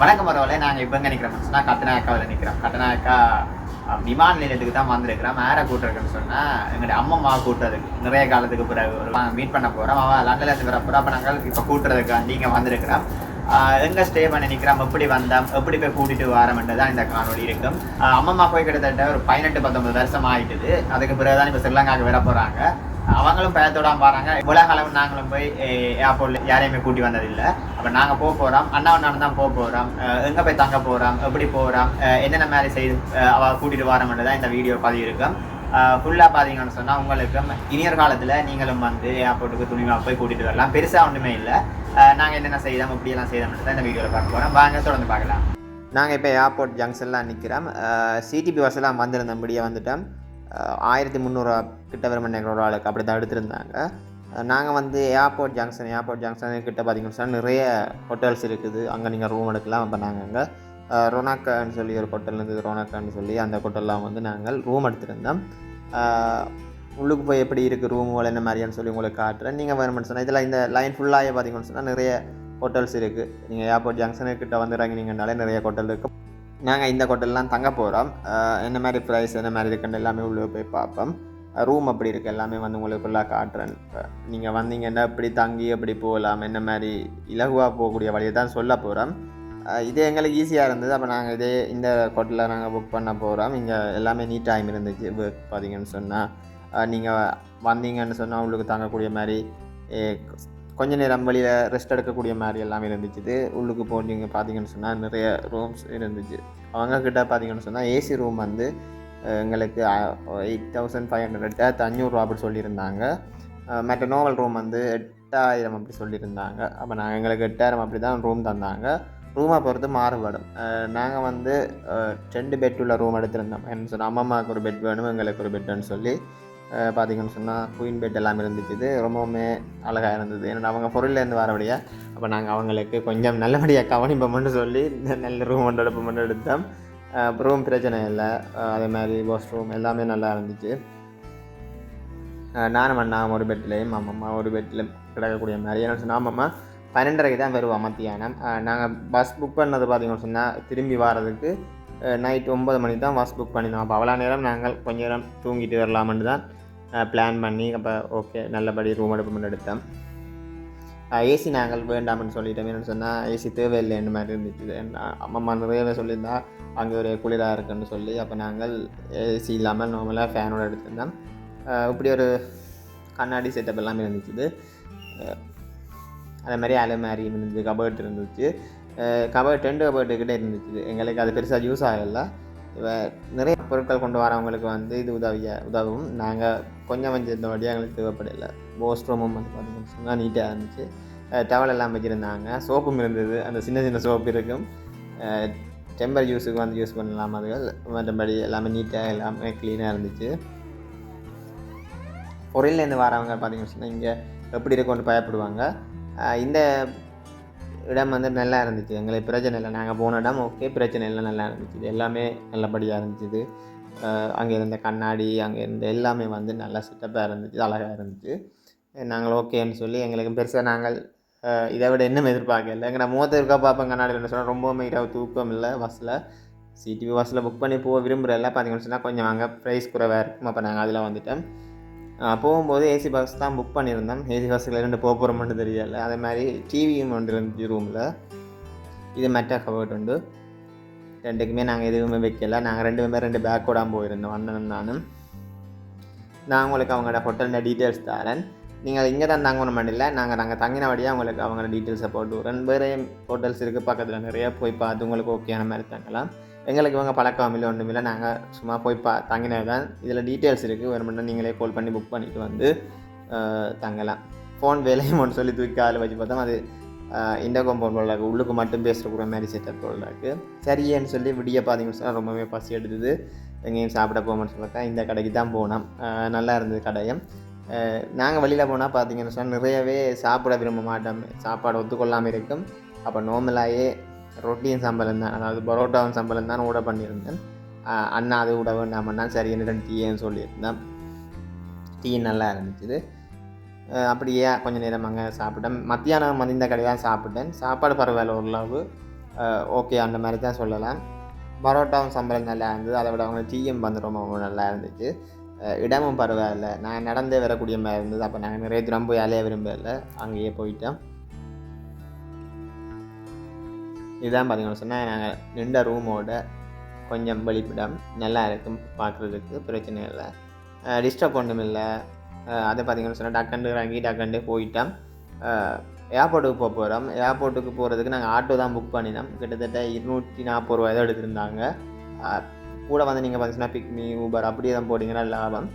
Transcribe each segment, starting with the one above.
வணக்கம் வரவில்லை நாங்கள் இப்போ எங்கே நிற்கிறோம் சொன்னால் கட்டநாயக்காவில் நிற்கிறோம் கட்டநாயக்கா விமான நிலையத்துக்கு தான் வந்திருக்கிறோம். மேரை கூட்டுருக்குன்னு சொன்னால் எங்களுடைய அம்மம்மா கூட்டுறதுக்கு நிறைய காலத்துக்கு பிறகு ஒரு மீட் பண்ண போகிறோம் அவள் லண்டன்லேருந்து வர வரப்போ அப்போ நாங்கள் இப்போ கூட்டுறதுக்கு நீங்கள் வந்திருக்கிறோம். எங்கே ஸ்டே பண்ணி நிற்கிறோம் எப்படி வந்தோம்? எப்படி போய் கூட்டிட்டு வரோம்ன்றது தான் இந்த காணொளி இருக்கும். அம்மம்மா போய் கிட்டத்தட்ட ஒரு பதினெட்டு பத்தொன்பது வருஷம் ஆகிட்டுது அதுக்கு பிறகு தான் இப்போ ஸ்ரீலங்காவுக்கு வர போகிறாங்க அவங்களும் பயத்தோட பாருங்க உலக அளவு நாங்களும் போய் ஏர்போர்ட்ல யாரையுமே கூட்டி வந்ததில்லை. அப்ப நாங்க போக போறோம். அண்ணா அண்ணன் தான் போக போறோம். எங்க போய் தங்க போறோம்? எப்படி போறோம்? என்னென்ன மாதிரி செய்து அவ கூட்டிட்டு வரோம்னு தான் இந்த வீடியோ பதிவு இருக்கும். ஃபுல்லாக பார்த்தீங்கன்னு சொன்னால் உங்களுக்கு இனியர் காலத்தில் நீங்களும் வந்து ஏர்போர்ட்டுக்கு துணிமா போய் கூட்டிட்டு வரலாம். பெருசாக ஒன்றுமே இல்லை. நாங்கள் என்னென்ன செய்தோம் இப்படியெல்லாம் செய்தோம்னு தான் இந்த வீடியோவில் பார்க்க போகிறோம் வாங்க தொடர்ந்து பார்க்கலாம். நாங்கள் இப்போ ஏர்போர்ட் ஜங்ஷன்லாம் நிற்கிறோம் சிடிபி வசலாம் வந்திருந்தபடியே வந்துட்டோம். ஆயிரத்தி முந்நூறுவா கிட்ட வரும் ஒரு ஆளுக்கு. அப்படி தான் எடுத்திருந்தாங்க நாங்கள் வந்து ஏர்போர்ட் ஜங்ஷன் ஏர்போர்ட் ஜங்ஷன் கிட்ட பார்த்திங்கன்னு சொன்னால் நிறைய ஹோட்டல்ஸ் இருக்குது. அங்கே நீங்கள் ரூம் எடுக்கலாம். அப்போ நாங்கள் அங்கே ரொனாக்கான்னு சொல்லி ஒரு ஹோட்டல் இருந்தது. ரொனாக்கான்னு சொல்லி அந்த ஹோட்டல்லாம் வந்து நாங்கள் ரூம் எடுத்திருந்தோம். உள்ளுக்கு போய் எப்படி இருக்குது ரூமுகள் என்ன மாதிரியான்னு சொல்லி உங்களுக்கு காட்டுறேன். நீங்கள் வேணும்னு சொன்னால் இதில் இந்த லைன் ஃபுல்லாகவே பார்த்தீங்கன்னு சொன்னால் நிறைய ஹோட்டல்ஸ் இருக்குது நீங்கள் ஏர்போர்ட் ஜங்ஷனுக்கிட்ட வந்து இறங்கினீங்கனாலே நிறைய ஹோட்டல் இருக்குது நாங்கள் இந்த ஹோட்டல்லாம் தங்க போகிறோம் என்ன மாதிரி ப்ரைஸ் என்ன மாதிரி இருக்குன்னு எல்லாமே உள்ளே போய் பார்ப்போம். ரூம் அப்படி இருக்குது எல்லாமே வந்து உங்களுக்கு ஃபுல்லாக காட்டுறேன் நீங்கள் வந்தீங்கன்னா எப்படி தங்கி எப்படி போகலாம் என்ன மாதிரி இலகுவாக போகக்கூடிய வழியை தான் சொல்ல போகிறோம் இது எங்களுக்கு ஈஸியாக இருந்தது. அப்போ நாங்கள் இதே இந்த ஹோட்டலில் நாங்கள் புக் பண்ண போகிறோம் இங்கே எல்லாமே நீட் டைம் இருந்துச்சு ஒர்க் பார்த்தீங்கன்னு சொன்னால் நீங்கள் வந்தீங்கன்னு சொன்னால் உங்களுக்கு தங்கக்கூடிய மாதிரி ஏ, கொஞ்ச நேரம் வெளியில் ரெஸ்ட் எடுக்கக்கூடிய மாதிரி எல்லாமே இருந்துச்சு உள்ளுக்கு போனீங்க பார்த்தீங்கன்னு சொன்னால் நிறைய ரூம்ஸ் இருந்துச்சு. அவங்கக்கிட்ட பார்த்தீங்கன்னு சொன்னால் ஏசி ரூம் வந்து எங்களுக்கு எயிட் தௌசண்ட் ஃபைவ் ஹண்ட்ரட் அஞ்சூறுரூவா அப்படி சொல்லியிருந்தாங்க. மற்ற நோவல் ரூம் வந்து எட்டாயிரம் அப்படி சொல்லியிருந்தாங்க. அப்போ நாங்கள் எங்களுக்கு எட்டாயிரம் அப்படி தான் ரூம் தந்தாங்க. ரூமை பொறுத்து மாறுபடும். நாங்கள் வந்து ரெண்டு பெட் உள்ள ரூம் எடுத்திருந்தோம். என்ன சொன்னால் அம்மாவுக்கு ஒரு பெட் வேணும் எங்களுக்கு ஒரு பெட்டுன்னு சொல்லி பார்த்தீங்கன்னு சொன்னால் குயின் பெட் எல்லாம் இருந்துச்சு ரொம்பவுமே அழகாக இருந்தது. ஏன்னா அவங்க பொருள்லேருந்து வரபடியாக அப்போ நாங்கள் அவங்களுக்கு கொஞ்சம் நல்லபடியாக கவனிப்போம்னு சொல்லி இந்த நல்ல ரூம் ஒன்று எடுப்போம்னு எடுத்தோம். ரூம் பிரச்சனை இல்லை. அதே மாதிரி வாஷ் ரூம் எல்லாமே நல்லா இருந்துச்சு. நானும் அண்ணா ஒரு பெட்லேயும் அம்மம்மா ஒரு பெட்டில் கிடக்கக்கூடிய மாதிரி. ஏன்னா சொன்னால் அம்மம்மா பன்னெண்டரைக்கு தான் வருவோம் மத்தியானம். நாங்கள் பஸ் புக் பண்ணது பார்த்தீங்கன்னு சொன்னால் திரும்பி வர்றதுக்கு நைட் ஒம்பது மணிக்கு தான் பஸ் புக் பண்ணியிருந்தோம் அப்போ அவ்வளோ நேரம் நாங்கள் கொஞ்ச நேரம் தூங்கிட்டு வரலாம்னு தான் பிளான் பண்ணி அப்போ ஓகே நல்லபடி ரூம் எடுப்போம்னு எடுத்தேன். ஏசி நாங்கள் வேண்டாம்னு சொல்லிட்டோம். என்னென்னு சொன்னால் ஏசி தேவையில்லைன்னு மாதிரி இருந்துச்சு. அம்மா நிறையவே சொல்லியிருந்தா அங்கே ஒரு குளிராக இருக்குன்னு சொல்லி அப்போ நாங்கள் ஏசி இல்லாமல் நார்மலாக ஃபேனோட எடுத்திருந்தோம். இப்படி ஒரு கண்ணாடி செட்டப் எல்லாமே இருந்துச்சு. அதே மாதிரி அலைமாரி இருந்துச்சு கபர்ட் இருந்துச்சு. கபர்ட் ரெண்டு கபர்ட்டுக்கிட்டே இருந்துச்சு. எங்களுக்கு அது பெருசாக யூஸ் ஆகலை. நிறைய பொருட்கள் கொண்டு வரவங்களுக்கு வந்து இது உதவிய உதவும். நாங்கள் கொஞ்சம் கொஞ்சம் இந்த வழியாக எங்களுக்கு தேவைப்படலை. போஸ்ட் ரூமும் வந்து பார்த்தீங்கன்னு சொன்னால் நீட்டாக இருந்துச்சு. டவல் எல்லாம் வச்சுருந்தாங்க. சோப்பும் இருந்தது. அந்த சின்ன சின்ன சோப்பு இருக்கும். டெம்பர் யூஸுக்கு வந்து யூஸ் பண்ணலாம் அதுகள். மற்றபடி எல்லாமே நீட்டாக எல்லாமே க்ளீனாக இருந்துச்சு. பொருள்லேருந்து வரவங்க பார்த்தீங்கன்னு சொன்னால் இங்கே எப்படி இருக்கும்னு பயப்படுவாங்க. இந்த இடம் வந்து நல்லா இருந்துச்சு. எங்களுக்கு பிரச்சனை இல்லை. நாங்கள் போன இடம் ஓகே பிரச்சனை இல்லை. நல்லா இருந்துச்சு. எல்லாமே நல்லபடியாக இருந்துச்சு. அங்கே இருந்த கண்ணாடி அங்கே இருந்த எல்லாமே வந்து நல்லா செட்டப்பாக இருந்துச்சு. அழகாக இருந்துச்சு. நாங்கள் ஓகேன்னு சொல்லி எங்களுக்கு பெருசாக நாங்கள் இதை விட இன்னும் எதிர்பார்க்கல. எங்கள் நான் மூத்த இருக்கா பார்ப்பேன் கண்ணாடியில் சொன்னால் ரொம்பவுமே இரவு தூக்கம் இல்லை பஸ்ஸில் சிடிபி பஸ்ஸில் புக் பண்ணி போக விரும்புகிறல்ல பார்த்தீங்கன்னு சொன்னால் கொஞ்சம் அங்கே ப்ரைஸ் குறைவாக இருக்கும். அப்போ நாங்கள் அதில் வந்துட்டோம். போகும்போது ஏசி பஸ் தான் புக் பண்ணியிருந்தோம் ஏசி பஸ்ஸில் ரெண்டு போக போகிறோம்னு தெரியல. அதே மாதிரி டிவியும் ஒன்று இருந்துச்சு ரூமில் இது மெட்டா கவர்ட் உண்டு. ரெண்டுக்குமே நாங்கள் எதுவுமே வைக்கல. நாங்கள் ரெண்டு பேர் ரெண்டு பேக்கோட போயிருந்தோம் அண்ணனும் நானும். நான் உங்களுக்கு அவங்களோட ஹோட்டலில் டீட்டெயில்ஸ் தரேன். நீங்கள் இங்கே தான் தங்கணும் இல்லை. நாங்கள் நாங்கள் தங்கினபடியாக உங்களுக்கு அவங்களோட டீட்டெயில்ஸை போட்டு ரெண்டு வேறு ஹோட்டல்ஸ் இருக்குது பக்கத்தில் நிறைய போய் பார்த்து உங்களுக்கு ஓகேயான மாதிரி தங்கலாம். எங்களுக்கு இவங்க பழக்கம் இல்லை ஒன்றும் இல்லை. நாங்கள் சும்மா போய் பா தங்கினது தான் இதில் டீட்டெயில்ஸ் இருக்குது ஒரு மட்டும் நீங்களே கால் பண்ணி புக் பண்ணிட்டு வந்து தங்கலாம். ஃபோன் வேலையும் ஒன்று சொல்லி தூக்கி அதில் வச்சு பார்த்தோம். அது இண்டகோம் போல் இருக்குது உள்ளுக்கு மட்டும் பேசுகிற மாதிரி செட்டப் போல் இருக்குது சரியேன்னு சொல்லி விடிய பார்த்தீங்கன்னு சொன்னால் ரொம்பவே பசி எடுத்தது. எங்கேயும் சாப்பிட போகணும்னு சொல்லக்கா இந்த கடைக்கு தான் போனோம். நல்லா இருந்தது கடையும். நாங்கள் வெளியில் போனால் பார்த்தீங்கன்னு சொன்னால் நிறையவே சாப்பிட விரும்ப மாட்டோம். சாப்பாடு ஒத்துக்கொள்ளாமல் இருக்கும். அப்போ நார்மலாகவே ரொட்டியும் சம்பளம் தான். அதாவது பரோட்டாவும் சம்பளம் தான் ஊட பண்ணியிருந்தேன். அண்ணா அது விட வேண்டாமன்னா சரி என்னிடம் டீன்னு சொல்லியிருந்தேன். டீ நல்லா இருந்துச்சு. அப்படியே கொஞ்சம் நேரம் அங்கே சாப்பிட்டேன். மத்தியானம் வந்து இந்த கடை தான் சாப்பிட்டேன். சாப்பாடு பரவாயில்ல ஓரளவு. ஓகே அந்த மாதிரி தான் சொல்லலாம். பரோட்டாவும் சம்பளம் நல்லா இருந்தது. அதை விட அவங்க டீயும் வந்து ரொம்ப நல்லா இருந்துச்சு. இடமும் பரவாயில்ல. நான் நடந்தே வரக்கூடிய மாதிரி இருந்தது. அப்போ நாங்கள் நிறைய தூரம் போய் அலைய விரும்பலை. அங்கேயே போயிட்டேன். இதுதான் பார்த்தீங்கன்னு சொன்னால் நாங்கள் நின்ற ரூமோட கொஞ்சம் வெளிப்பிடம் நல்லா இருக்கும் பார்க்குறதுக்கு பிரச்சனை இல்லை. டிஸ்டர்ப் ஒன்றும் இல்லை. அதை பார்த்தீங்கன்னு சொன்னால் டக்கண்டு இறங்கி டக்கண்டு போயிட்டோம். ஏர்போர்ட்டுக்கு போக போகிறோம் ஏர்போர்ட்டுக்கு போகிறதுக்கு நாங்கள் ஆட்டோ தான் புக் பண்ணினோம். கிட்டத்தட்ட இருநூற்றி நாற்பது ரூபாய் தான் எடுத்திருந்தாங்க. கூட வந்து நீங்கள் பார்த்தீங்கன்னா பிக்மி ஊபர் அப்படியே தான் போட்டிங்கன்னா லாபம்.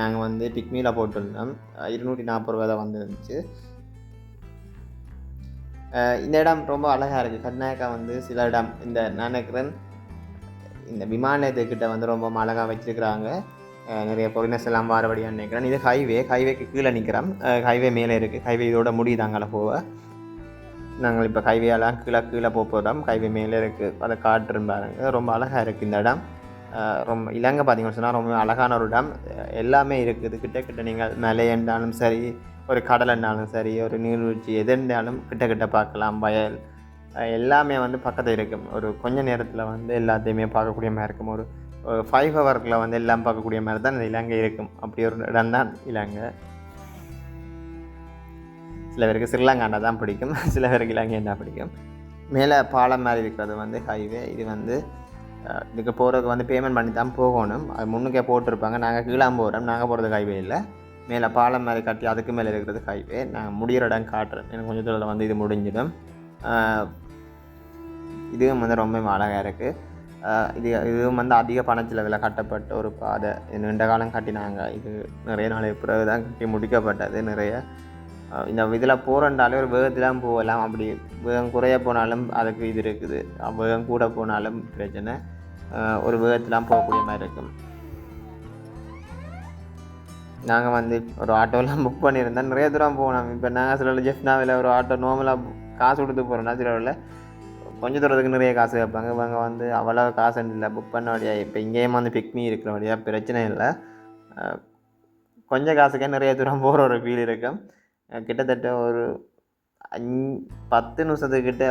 நாங்கள் வந்து பிக்மியில் போட்டிருந்தோம். இருநூற்றி நாற்பது ரூபாய் தான் வந்துருந்துச்சு. இந்த இடம் ரொம்ப அழகாக இருக்குது கர்நாடகா வந்து சில இடம் இந்த நான் நினைக்கிறேன் இந்த விமான நிலையத்துக்கிட்ட வந்து ரொம்ப அழகாக வச்சிருக்கிறாங்க. நிறைய பொருளினஸ் எல்லாம் வாரபடியாக நினைக்கிறேன் இது ஹைவே ஹைவேக்கு கீழே நிற்கிறோம் ஹைவே மேலே இருக்குது ஹைவே இதோட முடியுது அங்கே போக? நாங்கள் இப்போ ஹைவேலாம் கீழே கீழே போக போகிறோம் ஹைவே மேலே இருக்குது அதை காட்டுறோம் பாருங்க. ரொம்ப அழகாக இருக்குது இந்த இடம். ரொம்ப இலங்கை பார்த்தீங்கன்னு சொன்னால் ரொம்ப அழகான ஒரு இடம். எல்லாமே இருக்குது. கிட்ட கிட்ட நீங்கள் மலை என்றாலும் சரி ஒரு கடல் சரி ஒரு நீர்வீழ்ச்சி எது இருந்தாலும் கிட்ட கிட்ட பார்க்கலாம் வயல் எல்லாமே வந்து பக்கத்தில் இருக்கும். ஒரு கொஞ்ச நேரத்தில் வந்து எல்லாத்தையுமே பார்க்கக்கூடிய மாதிரி இருக்கும். ஒரு ஃபைவ் ஹவர்க்கில் வந்து எல்லாம் பார்க்கக்கூடிய மாதிரி தான் அந்த இலங்கை இருக்கும். அப்படி ஒரு இடம் தான் இலங்கை. சில பேருக்கு ஸ்ரீலங்காண்டா தான் பிடிக்கும். சில பேருக்கு இலங்கை தான் பிடிக்கும். மேலே பாலம் மாதிரி இருக்கிறது வந்து ஹைவே இது வந்து இதுக்கு போகிறதுக்கு வந்து பேமெண்ட் பண்ணி தான் போகணும். அது முன்னுக்கே போட்டிருப்பாங்க. நாங்கள் கீழே போகிறோம் நாங்கள் போகிறது ஹைவே இல்லை மேலே பாலம் மாதிரி கட்டி அதுக்கு மேலே இருக்கிறது ஹைவே நான் முடிகிற இடம் காட்டுறேன். எனக்கு கொஞ்சம் தூரத்தில் வந்து இது முடிஞ்சிடும். இதுவும் வந்து ரொம்ப அழகாக இருக்குது இது இதுவும் வந்து அதிக பணச்செலவில் கட்டப்பட்ட ஒரு பாதை. இது நீண்ட காலம் கட்டினாங்க. இது நிறைய நாளைக்கு பிறகு தான் கட்டி முடிக்கப்பட்டது நிறைய. இந்த இதில் போகிறண்டாலே ஒரு வேகத்திலாம் போகலாம். அப்படி வேகம் குறைய போனாலும் அதுக்கு இது இருக்குது. வேகம் கூட போனாலும் பிரச்சனை. ஒரு வேகத்திலாம் போகக்கூடிய மாதிரி இருக்கும். நாங்கள் வந்து ஒரு ஆட்டோலாம் புக் பண்ணியிருந்தோம் நிறைய தூரம் போனோம் இப்போ நாங்கள் சில ஜெஃப்னாவில் ஒரு ஆட்டோ நார்மலாக காசு கொடுத்து போகிறோம்னா சில கொஞ்சம் தூரத்துக்கு நிறைய காசு கேட்பாங்க. இவங்க வந்து அவ்வளோ காசு இல்லை. புக் பண்ண வழியா இப்போ இங்கேயும் வந்து பிக்மி இருக்கிற வழியா பிரச்சனை இல்லை. கொஞ்சம் காசுக்கே நிறைய தூரம் போகிற ஒரு ஃபீல் இருக்கும். கிட்டத்தட்ட ஒரு அஞ் பத்து நிமிஷத்துக்கிட்ட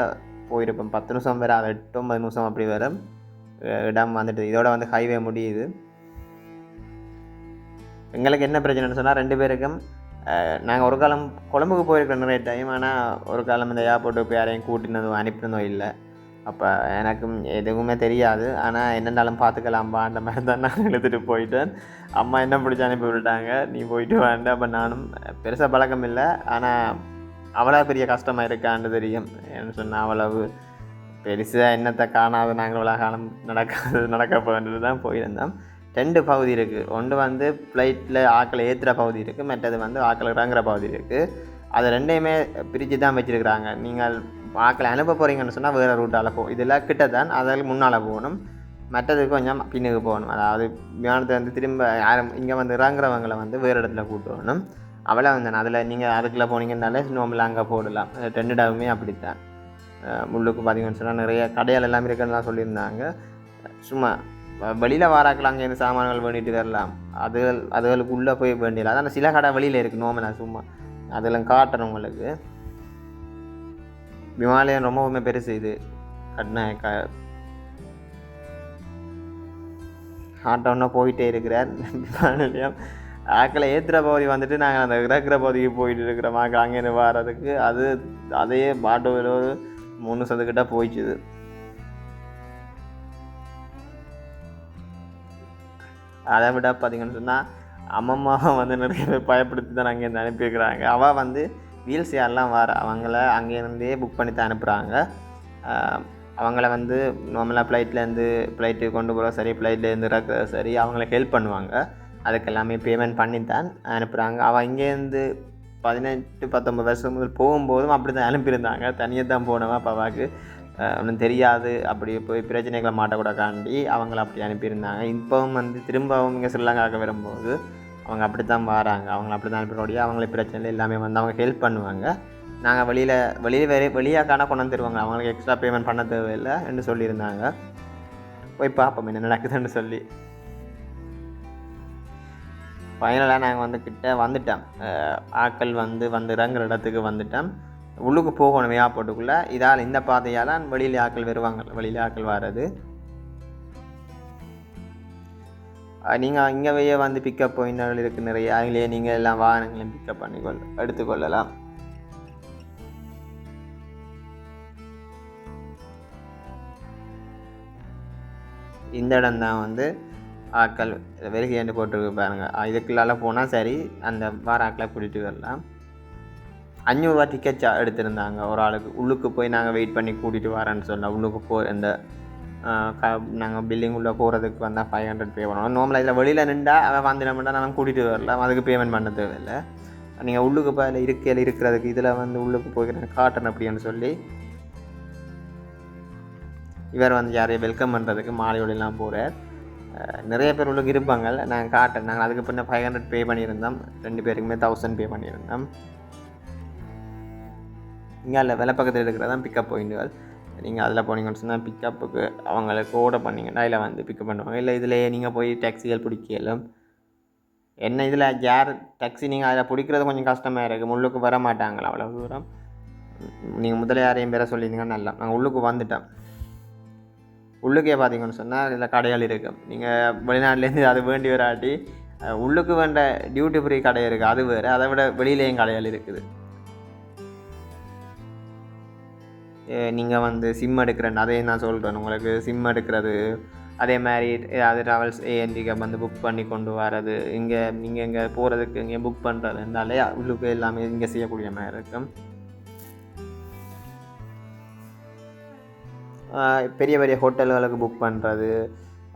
போயிருப்போம் பத்து நிமிஷம் வேறு அது எட்டு ஒன்பது நிமிஷம் அப்படி வரும். இடம் வந்துட்டு இதோட வந்து ஹைவே முடியுது. எங்களுக்கு என்ன பிரச்சனைன்னு சொன்னால் ரெண்டு பேருக்கும் நாங்கள் ஒரு காலம் கொழம்புக்கு போயிருக்கோம் நிறைய டைம் ஆனால் ஒரு காலம் இந்த ஏர்போர்ட்டுக்கு போய் யாரையும் கூட்டினதும் அனுப்பினதும் இல்லை. அப்போ எனக்கும் எதுவுமே தெரியாது. ஆனால் என்னென்னாலும் பார்த்துக்கலாம்பா அந்த மாதிரி தான் நான் எடுத்துகிட்டு போயிட்டேன். அம்மா என்ன பிடிச்சி அனுப்பி விட்டாங்க நீ போயிட்டு வாண்ட. அப்போ நானும் பெருசாக பழக்கம் இல்லை. ஆனால் அவ்வளோ பெரிய கஷ்டமாக இருக்கான்னு தெரியும். என்ன சொன்னால் அவ்வளவு பெருசாக என்னத்தை காணாத. நாங்கள் இவ்வளோ காலம் நடக்காது நடக்க போகிறது தான் போயிருந்தோம். ரெண்டு பகுதி இருக்குது ஒன்று வந்து ஃப்ளைட்டில் ஆக்களை ஏற்றுகிற பகுதி இருக்குது மற்றது வந்து ஆக்களை இறங்குற பகுதி இருக்குது அதை ரெண்டையுமே பிரித்து தான் வச்சுருக்குறாங்க. நீங்கள் ஆக்களை அனுப்ப போகிறீங்கன்னு சொன்னால் வேறு ரூட்டால் போ இதெல்லாம் கிட்ட தான் அதில் முன்னால் போகணும். மற்றது கொஞ்சம் பின்னுக்கு போகணும். அதாவது விமானத்தை வந்து திரும்ப யாரும் இங்கே வந்து இறங்குறவங்களை வந்து வேறு இடத்துல கூட்டு வரணும். அவளை வந்து அதில் நீங்கள் அதுக்குள்ளே போனீங்கன்னாலே நோம்பில் அங்கே போடலாம். ரெண்டு டவுமே அப்படித்தான். முள்ளுக்கு பார்த்தீங்கன்னு சொன்னால் நிறைய கடையால் எல்லாம் இருக்குன்னு சொல்லியிருந்தாங்க. சும்மா வெளியில் வாராக்கலாம் அங்கேருந்து சாமான்கள் வேண்டிட்டு வரலாம். அதுகள் அதுகளுக்கு உள்ளே போய் வேண்டியல அதான் சில கடை வெளியில் இருக்குது நான் சும்மா. அதெல்லாம் காட்டுறேன் உங்களுக்கு. விமாலயம் ரொம்பவுமே பெருசு இது. கட்டின க ஆட்டோன்னா போயிட்டே இருக்கிறார். விமான ஆக்களை ஏற்றுற பகுதி வந்துட்டு நாங்கள் அந்த இறக்குற பகுதிக்கு போயிட்டு இருக்கிறோம். ஆக்கள் அங்கேருந்து வர்றதுக்கு அது அதையே ஆட்டோவில் ஒரு மூணு சதுக்கிட்ட போயிடுச்சுது அதை விட பார்த்தீங்கன்னு சொன்னால் அம்மம்மா வந்து நிறைய பேர் பயப்படுத்தி தான் அங்கேருந்து அனுப்பியிருக்கிறாங்க அவள் வந்து வீல் சேர்லாம் வர அவங்கள அங்கேருந்தே புக் பண்ணி தான் அனுப்புகிறாங்க அவங்கள வந்து நார்மலாக ஃப்ளைட்லேருந்து ஃப்ளைட்டு கொண்டு போகிற சரி ஃப்ளைட்லேருந்து இறக்குறது சரி அவங்களுக்கு ஹெல்ப் பண்ணுவாங்க. அதுக்கு எல்லாமே பேமெண்ட் பண்ணி தான் அனுப்புகிறாங்க அவள் இங்கேருந்து பதினெட்டு பத்தொம்பது வருஷம் முதல் போகும்போதும் அப்படி தான் அனுப்பியிருந்தாங்க. தனியாக தான் போனவன் அப்பாவுக்கு ஒன்றும் தெரியாது. அப்படி போய் பிரச்சனைகளை மாட்டக்கூடாக்காண்டி அவங்கள அப்படி அனுப்பியிருந்தாங்க. இப்போவும் வந்து திரும்பவும் இங்கே ஸ்ரீலங்காவுக்கு வரும்போது அவங்க அப்படி தான் வராங்க. அவங்கள அப்படி தான் அனுப்பினோடைய அவங்களே பிரச்சனை எல்லாமே வந்து அவங்க ஹெல்ப் பண்ணுவாங்க. நாங்கள் வெளியில் வெளியில் வேறு வெளியாக்கான கொண்டு வந்து தருவாங்க. அவங்களுக்கு எக்ஸ்ட்ரா பேமெண்ட் பண்ண தேவையில்லை என்று சொல்லியிருந்தாங்க. போய் பார்ப்போம் என்ன நடக்குதுன்னு சொல்லி. ஃபைனலாக நாங்கள் வந்து கிட்ட வந்துட்டோம். ஆட்கள் வந்து வந்து இறங்குற இடத்துக்கு வந்துட்டோம். உள்ளுக்கு போகணும் ஏர்போர்ட்டுக்குள்ளே. இதால் இந்த பாதையால் வெளியில் ஆட்கள் வருவாங்க. வெளியில் ஆட்கள் வர்றது. நீங்கள் இங்கேயே வந்து பிக்கப் பாயிண்ட்கள் இருக்குது நிறைய. அதிலேயே நீங்கள் எல்லாம் வாகனங்களையும் பிக்கப் பண்ணிக்கொள் எடுத்துக்கொள்ளலாம். இந்த இடம் தான் வந்து ஆட்கள் வெறுகையாண்டு போட்டுருக்கு பாருங்கள் இதுக்குள்ளால போனால் சரி அந்த வார ஆட்களை கூட்டிகிட்டு வரலாம். அஞ்சூறுரூவா டிக்கெட் எடுத்திருந்தாங்க. ஒரு ஆளுக்கு உள்ளுக்கு போய் நாங்கள் வெயிட் பண்ணி கூட்டிகிட்டு வரேன்னு சொன்னோம் உள்ளுக்கு போ இந்த நாங்கள் பில்டிங் உள்ளே போகிறதுக்கு வந்தால் ஃபைவ் ஹண்ட்ரட் பே பண்ணணும் நார்மலாக இதில் வெளியில் நின்றா அவன் வந்து நம்ம நான் கூட்டிகிட்டு வரலாம் அதுக்கு பேமெண்ட் பண்ண தேவையில்லை. நீங்கள் உள்ளுக்கு போய் அதில் இருக்கையில் இருக்கிறதுக்கு இதில் வந்து உள்ளுக்கு போய்க்கிறேன் காட்டன் அப்படின்னு சொல்லி இவர் வந்து யாரையும் வெல்கம் பண்ணுறதுக்கு மாலையோடலாம் போகிறார் நிறைய பேர் உள்ளுக்கு இருப்பாங்க. நாங்கள் காட்டேன் நாங்கள் அதுக்கு பின்ன ஃபைவ் ஹண்ட்ரட் பே பண்ணியிருந்தோம். ரெண்டு பேருக்குமே தௌசண்ட் பே பண்ணியிருந்தோம். இங்கே இல்லை வெலை பக்கத்தில் இருக்கிறதான் பிக்கப் பாயிண்ட்டுகள் நீங்கள் அதில் போனீங்கன்னு சொன்னால் பிக்கப்புக்கு அவங்களுக்கு ஓட பண்ணிங்கன்னா இதில் வந்து பிக்கப் பண்ணுவாங்க. இல்லை இதிலேயே நீங்கள் போய் டாக்ஸிகள் பிடிக்கலும். என்ன இதில் யார் டாக்ஸி நீங்கள் அதில் பிடிக்கிறது கொஞ்சம் கஷ்டமாக இருக்குது உள்ளுக்கு வர மாட்டாங்களா அவ்வளோ தூரம்? நீங்கள் முதல்ல யாரையும் பேர சொல்லியிருந்தீங்கன்னா நல்லா. நாங்கள் உள்ளுக்கு வந்துட்டோம். உள்ளுக்கே பார்த்தீங்கன்னு சொன்னால் இதில் கடைகள் இருக்கும் நீங்கள் வெளிநாட்டிலேருந்து அது வேண்டி வராட்டி உள்ளுக்கு வேண்ட டியூட்டி ஃப்ரீ கடை இருக்குது அது வேறு. அதை விட வெளியிலேயும் கடைகள் இருக்குது. நீங்கள் வந்து சிம் எடுக்கிறேன் அதையும் நான் சொல்கிறேன் உங்களுக்கு சிம் எடுக்கிறது அதே மாதிரி அது ட்ராவல்ஸ் ஏஎன்டிக்கு வந்து புக் பண்ணி கொண்டு வர்றது இங்கே நீங்கள் இங்கே போகிறதுக்கு இங்கே புக் பண்ணுறது இருந்தாலே உள்ளுக்கு எல்லாமே இங்கே செய்யக்கூடிய மாதிரி இருக்கும். பெரிய பெரிய ஹோட்டல்களுக்கு புக் பண்ணுறது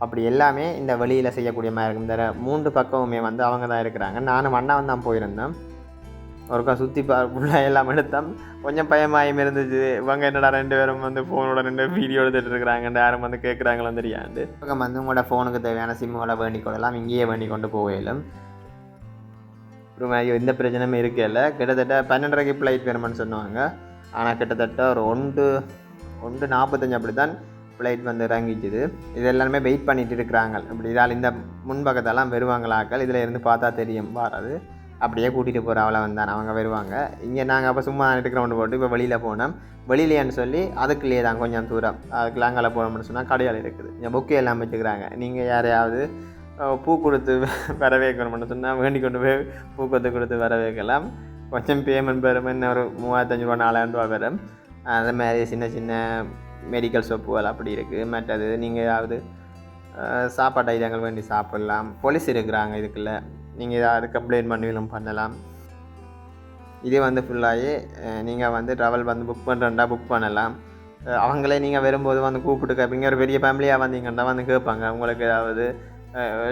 அப்படி எல்லாமே இந்த வெளியில் செய்யக்கூடிய மாதிரி இருக்கும். இந்த மூன்று பக்கமுமே வந்து அவங்க தான் இருக்கிறாங்க நானும் அண்ணாவும் தான் போயிருந்தேன் ஒருக்கா சுற்றி பா ஃபுல்லாக எல்லாம் எடுத்தோம். கொஞ்சம் பயமாயும் இருந்துச்சு இவங்க என்னடா ரெண்டு பேரும் வந்து ஃபோனோட ரெண்டு வீடியோ எடுத்துகிட்டு இருக்கிறாங்க யாரும் வந்து கேட்குறாங்களோ தெரியாது. பக்கம் வந்து உங்களோட ஃபோனுக்கு தேவையான சிம்முகளை வேண்டிக் கொள்ளலாம். இங்கேயே வேண்டிக் கொண்டு போகலாம். ஒரு எந்த பிரச்சனையும் இருக்கல. கிட்டத்தட்ட பன்னெண்டரைக்கு ஃப்ளைட் வேணும்னு சொன்னாங்க. ஆனால் கிட்டத்தட்ட ஒரு ஒன்று ஒன்று நாற்பத்தஞ்சு அப்படி தான் ஃப்ளைட் வந்து இறங்கிச்சுது இது எல்லாருமே வெயிட் பண்ணிகிட்டு இருக்கிறாங்க. இப்படி இதால் இந்த முன்பக்கத்தெல்லாம் வருவாங்களாக்கள். இதில் இருந்து பார்த்தா தெரியும். வராது அப்படியே கூட்டிகிட்டு போகிற அவளை வந்தான். அவங்க வருவாங்க. இங்கே நாங்கள் அப்போ சும்மா இருக்கிறவங்க போட்டு இப்போ வெளியில் போனோம். வெளியிலேன்னு சொல்லி அதுக்குள்ளேயே தான் கொஞ்சம் தூரம். அதுக்கு லாங்கால போனோம்னு சொன்னால் கடையால் இருக்குது. இங்கே புக்கு எல்லாம் வச்சுக்கிறாங்க. நீங்கள் யாரையாவது பூ கொடுத்து வர வைக்கணும்னு சொன்னால் வேண்டி கொண்டு போய் பூ கொத்து கொடுத்து வர வைக்கலாம் கொஞ்சம் பேமெண்ட் பெறும். என்ன ஒரு மூவாயிரத்தஞ்சு ரூபா நாலாயிரம் ரூபா வரும் அது மாதிரி சின்ன சின்ன மெடிக்கல் ஷாப்புகள் அப்படி இருக்குது மற்றது நீங்கள் ஏதாவது சாப்பாட்டு ஐட்டங்கள் வேண்டி சாப்பிட்லாம். போலீஸ் இருக்கிறாங்க இதுக்குள்ளே. நீங்கள் ஏதாவது கம்ப்ளைண்ட் பண்ணிலும் பண்ணலாம். இதே வந்து ஃபுல்லாகி நீங்கள் வந்து ட்ராவல் வந்து புக் பண்ணுறேன்டா புக் பண்ணலாம். அவங்களே நீங்கள் வரும்போது வந்து கூப்பிட்டு கேட்பீங்க ஒரு பெரிய ஃபேமிலியாக வந்தீங்கன்னா வந்து கேட்பாங்க. உங்களுக்கு ஏதாவது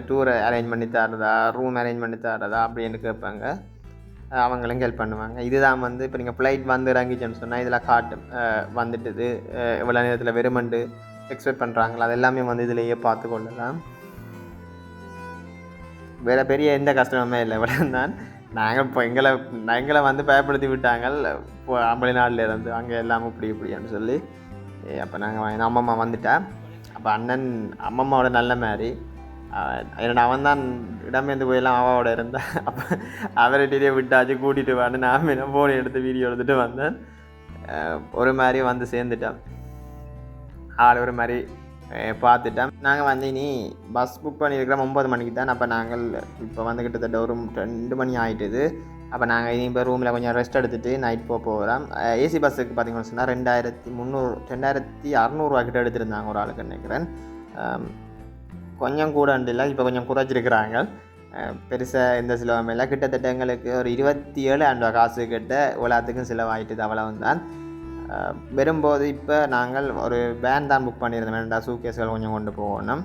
டூரை அரேஞ்ச் பண்ணி தரதா ரூம் அரேஞ்ச் பண்ணி தரதா அப்படின்னு கேட்பாங்க. அவங்களும் ஹெல்ப் பண்ணுவாங்க. இதுதான் வந்து இப்போ நீங்கள் ஃப்ளைட் வந்து இறங்கிச்சேன்னு சொன்னால் இதில் காட்டும் வந்துட்டுது. அஹ் எவ்வளோ நேரத்தில் வெறுமண்டு எக்ஸ்பெக்ட் பண்ணுறாங்களா அது எல்லாமே வந்து இதிலேயே பார்த்து கொள்ளலாம் வேறு பெரிய எந்த கஷ்டமுமே இல்லை. இவ்வளோதான் நாங்கள் இப்போ எங்களை எங்களை வந்து பயப்படுத்தி விட்டாங்க இப்போ வெளிநாட்டில் இருந்து. அங்கே எல்லாம் இப்படி இப்படின்னு சொல்லி. அப்போ நாங்கள் அம்மம்மா வந்துட்டேன் அப்போ அண்ணன் அம்மம்மாவோட நல்ல மாதிரி என்னோட அவன் தான் இடமேந்து போயெல்லாம் அவாவோட இருந்தேன். அப்போ அவர்கிட்டயே விட்டாச்சு கூட்டிகிட்டு வான்னு நான் என்ன ஃபோன் எடுத்து வீடியோ எடுத்துகிட்டு வந்தேன். ஒரு மாதிரி வந்து சேர்ந்துட்டேன். ஆள் ஒரு மாதிரி பார்த்துட்டேன் நாங்கள் வந்து இனி பஸ் புக் பண்ணியிருக்கிறோம் ஒம்பது மணிக்கு தான். அப்போ நாங்கள் இப்போ வந்து கிட்டத்தட்ட ஒரு ரெண்டு மணி ஆகிட்டுது அப்போ நாங்கள் இனி இப்போ ரூமில் கொஞ்சம் ரெஸ்ட் எடுத்துகிட்டு நைட் போக போகிறோம் ஏசி பஸ்ஸுக்கு பார்த்தீங்கன்னு சொன்னால் ரெண்டாயிரத்தி முந்நூறு ரெண்டாயிரத்தி அறநூறுவா கிட்ட எடுத்திருந்தாங்க ஒரு ஆளுக்கு நினைக்கிறேன். கொஞ்சம் கூட இல்லை இப்போ கொஞ்சம் குறைச்சிருக்கிறாங்க பெருசாக எந்த செலவும் இல்லை. கிட்டத்தட்ட எங்களுக்கு ஒரு இருபத்தி ஏழு ஆண்டு காசு கிட்ட எல்லாத்துக்கும் செலவாயிட்டுது அவ்வளவு தான் வரும்போது இப்போ நாங்கள் ஒரு வேன் தான் புக் பண்ணியிருந்தோம். வேண்டாம் சூக்கேஸ்கள் கொஞ்சம் கொண்டு போகணும்.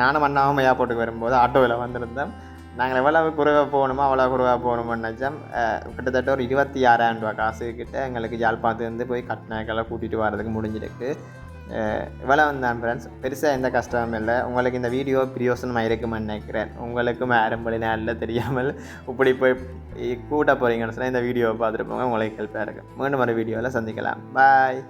நானும் அண்ணாவும் ஏர்போர்ட்டுக்கு வரும்போது ஆட்டோவில் வந்திருந்தோம். நாங்கள் எவ்வளவு குறைவாக போகணுமோ அவ்வளோ குறைவாக போகணும்னு நினச்சோம். கிட்டத்தட்ட ஒரு இருபத்தி ஆறாயிரம் ரூபா காசு கிட்ட எங்களுக்கு யாழ்ப்பாணத்துலேருந்து போய் கட்டினாக்கெல்லாம் கூட்டிகிட்டு வரதுக்கு முடிஞ்சிருக்கு. இவ்வளோ வந்தான் ஃப்ரெண்ட்ஸ் பெருசாக எந்த கஷ்டமும் இல்லை. உங்களுக்கு இந்த வீடியோ பிரியோசனமாக இருக்குமென்னு நினைக்கிறேன். உங்களுக்கும் ஆரம்பி நேரில் தெரியாமல் இப்படி போய் கூட்ட போகிறீங்கன்னு சொன்னால் இந்த வீடியோவை பார்த்துட்டு போங்க. உங்களுக்கு ஹெல்ப்பாக இருக்கும் மீண்டும் ஒரு வீடியோவில் சந்திக்கலாம். பாய்